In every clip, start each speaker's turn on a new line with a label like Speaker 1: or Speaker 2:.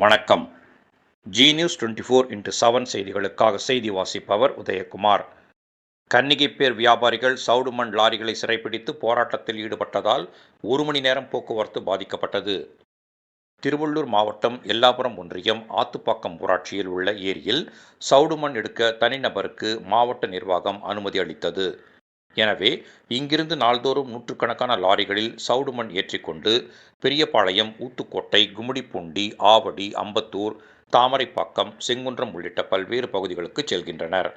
Speaker 1: வணக்கம். G news twenty four into seven செய்திகளுக்காக செய்தி வாசிப்பவர் உதயகுமார். கன்னிகைப்பேர் வியாபாரிகள் சவுடு மண் லாரிகளை சிறைப்பிடித்து போராட்டத்தில் ஈடுபட்டதால் ஒரு மணி நேரம் போக்குவரத்து பாதிக்கப்பட்டது. திருவள்ளூர் மாவட்டம் எல்லாபுரம் ஒன்றியம் ஆத்துப்பாக்கம் ஊராட்சியில் உள்ள ஏரியில் சவுடு மண் எடுக்க தனிநபருக்கு மாவட்ட நிர்வாகம் அனுமதி அளித்தது. எனவே இங்கிருந்து நாள்தோறும் நூற்றுக்கணக்கான லாரிகளில் சவுடு மண் ஏற்றிக்கொண்டு பெரியபாளையம் ஊத்துக்கோட்டை கும்மிடிப்பூண்டி ஆவடி அம்பத்தூர் தாமரைப்பாக்கம் செங்குன்றம் உள்ளிட்ட பல்வேறு பகுதிகளுக்கு செல்கின்றனர்.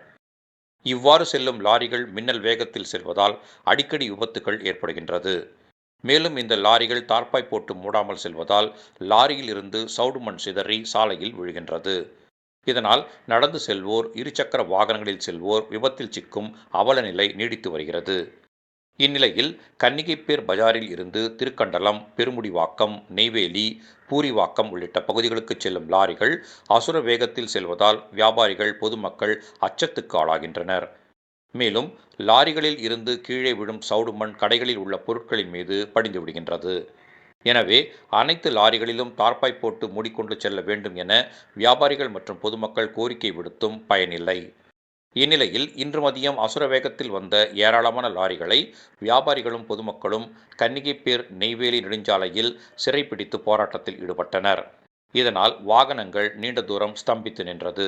Speaker 1: இவ்வாறு செல்லும் லாரிகள் மின்னல் வேகத்தில் செல்வதால் அடிக்கடி விபத்துகள் ஏற்படுகின்றது. மேலும் இந்த லாரிகள் தார்ப்பாய் போட்டு மூடாமல் செல்வதால் லாரியில் இருந்து சவுடு மண் சிதறி சாலையில் விழுகின்றது. இதனால் நடந்து செல்வோர் இருசக்கர வாகனங்களில் செல்வோர் விபத்தில் சிக்கும் அவல நிலை நீடித்து வருகிறது. இந்நிலையில் கன்னிகைப்பேர் பஜாரில் இருந்து திருக்கண்டலம் பெருமுடிவாக்கம் நெய்வேலி பூரிவாக்கம் உள்ளிட்ட பகுதிகளுக்கு செல்லும் லாரிகள் அசுர வேகத்தில் செல்வதால் வியாபாரிகள் பொதுமக்கள் அச்சத்துக்கு ஆளாகின்றனர். மேலும் லாரிகளில் இருந்து கீழே விழும் சவுடு மண் கடைகளில் உள்ள பொருட்களின் மீது படிந்து விடுகின்றது எனவே அனைத்து லாரிகளிலும் தார்ப்பாய் போட்டு மூடிக்கொண்டு செல்ல வேண்டும் என வியாபாரிகள் மற்றும் பொதுமக்கள் கோரிக்கை விடுத்தும் பயனில்லை. இந்நிலையில் இன்று மதியம் அசுர வேகத்தில் வந்த ஏராளமான லாரிகளை வியாபாரிகளும் பொதுமக்களும் கன்னிகைப்பேர் நெய்வேலி நெடுஞ்சாலையில் சிறைப்பிடித்து போராட்டத்தில் ஈடுபட்டனர். இதனால் வாகனங்கள் நீண்ட தூரம் ஸ்தம்பித்து நின்றது.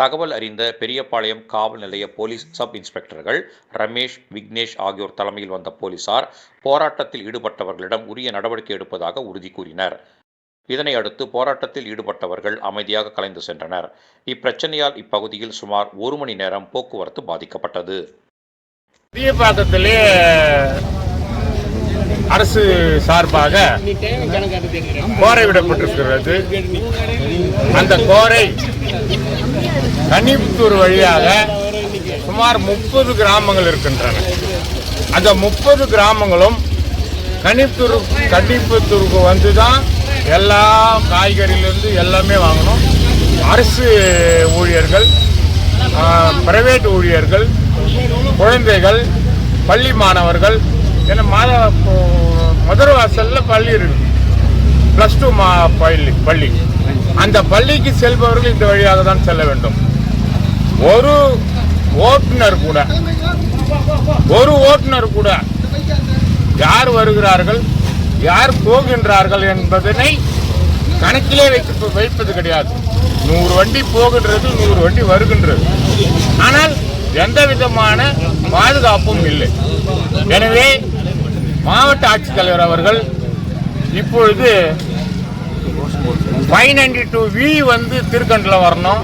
Speaker 1: தகவல் அறிந்த பெரியபாளையம் காவல் நிலைய போலீஸ் சப் இன்ஸ்பெக்டர்கள் ரமேஷ் விக்னேஷ் ஆகியோர் தலைமையில் வந்த போலீசார் போராட்டத்தில் ஈடுபட்டவர்களிடம் உரிய நடவடிக்கை எடுப்பதாக உறுதி கூறினர். இதனை அடுத்து போராட்டத்தில் ஈடுபட்டவர்கள் அமைதியாக கலைந்து சென்றனர். இப்பிரச்சனையால் இப்பகுதியில் சுமார் ஒரு மணி நேரம் போக்குவரத்து பாதிக்கப்பட்டது.
Speaker 2: பெரியபாக்கத்திலே அரசு சார்பாக கோரை விடப்பட்டிருக்கிறது. அந்த கோரை கன்னிபுத்தூர் வழியாக சுமார் முப்பது கிராமங்கள் இருக்கின்றன. அந்த முப்பது கிராமங்களும் கன்னிப்புத்தூர் கன்னிபுத்தூருக்கு வந்து தான் எல்லா காய்கறியிலேருந்து எல்லாமே வாங்கணும். அரசு ஊழியர்கள் பிரைவேட் ஊழியர்கள் குழந்தைகள் பள்ளி மாணவர்கள் என மாத முதல் வாசலில் பள்ளி இருக்கு. ப்ளஸ் டூ மா பள்ளி பள்ளி. அந்த பள்ளிக்கு செல்பவர்கள் இந்த வழியாக தான் செல்ல வேண்டும். ஒரு ஓட்டுநர் கூட ஒரு ஓட்டுநர் கூட யார் வருகிறார்கள் யார் போகின்றார்கள் என்பதனை கணக்கிலே வைத்து வைப்பது கிடையாது. நூறு வண்டி போகின்றது நூறு வண்டி வருகின்றது. ஆனால் எந்த விதமான பாதுகாப்பும் இல்லை. எனவே மாவட்ட ஆட்சித்தலைவர் அவர்கள் இப்பொழுது ஃபைவ் நைன்டி டூ வி வந்து திருக்கண்டில் வரணும்.